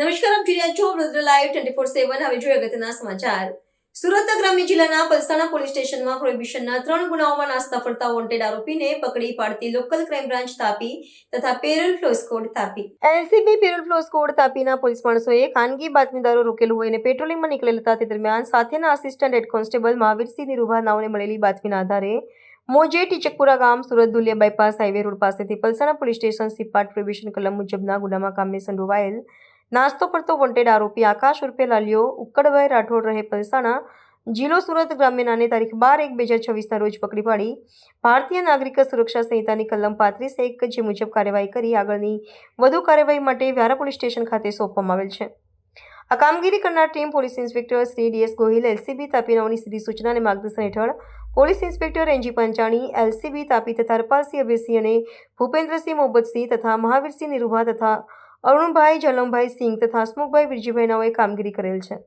નમસ્કાર, આપ જોઈ છો Vadodara live twenty four seven હવે જોઈએ અગત્યના સમાચાર. સુરત ગ્રામ્ય જિલ્લાના પલસાણા પોલીસ સ્ટેશનમાં પ્રોહિબિશનના ત્રણ ગુનાઓમાં નાસ્તા ફરતા વોન્ટેડ આરોપીને પકડી પાડતી લોકલ ક્રાઇમ બ્રાન્ચ તાપી તથા parole furlough squad Tapi. LCB parole furlough squad તાપીના police માણસોએ ખાનગી બાતમીદારો રોકેલું હોય અને પેટ્રોલિંગમાં નીકળેલ હતા તે દરમિયાન સાથેના assistant head constable Mahavirsinh Nirubha નાઓને મળેલી બાતમીના આધારે મોજે ટીચકપુરા ગામ Surat Dhulia bypass highway road પાસેથી પલસાણા પોલીસ સ્ટેશન સિપાટ પ્રોહિબિશન કલમ મુજબના ગુનામાં કામે સંડોવાયેલ નાસ્તો કરતો વોન્ટેડ આરોપી આકાશ ઉર્ફે લાલિયો ઉક્કડભાઈ રાઠોડ રહે પલસાણા જિલ્લો સુરત ગ્રામ્ય નાની તારીખ બાર એક બે હજાર છવ્વીસના રોજ પકડી પાડી. ભારતીય નાગરિક સુરક્ષા સંહિતાની કલમ પાંત્રીસ એક જે મુજબ કાર્યવાહી કરી આગળની વધુ કાર્યવાહી માટે વ્યારા પોલીસ સ્ટેશન ખાતે સોંપવામાં આવેલ છે. આ કામગીરી કરનાર team police inspector Shri DS Gohil, LCB તાપીનાઓની સીધી સૂચના અને માર્ગદર્શન હેઠળ police inspector NG Panchani, LCB Tapi તથા હરપાલસિંહ અભયસિંહ અને ભૂપેન્દ્રસિંહ મોહબ્બતસિંહ તથા મહાવીરસિંહ નિરૂભા તથા અરુણભાઈ જલમભાઈ સિંહ તથા હસમુખભાઈ વિરજીભાઈ નાઓએ કામગીરી કરેલ છે.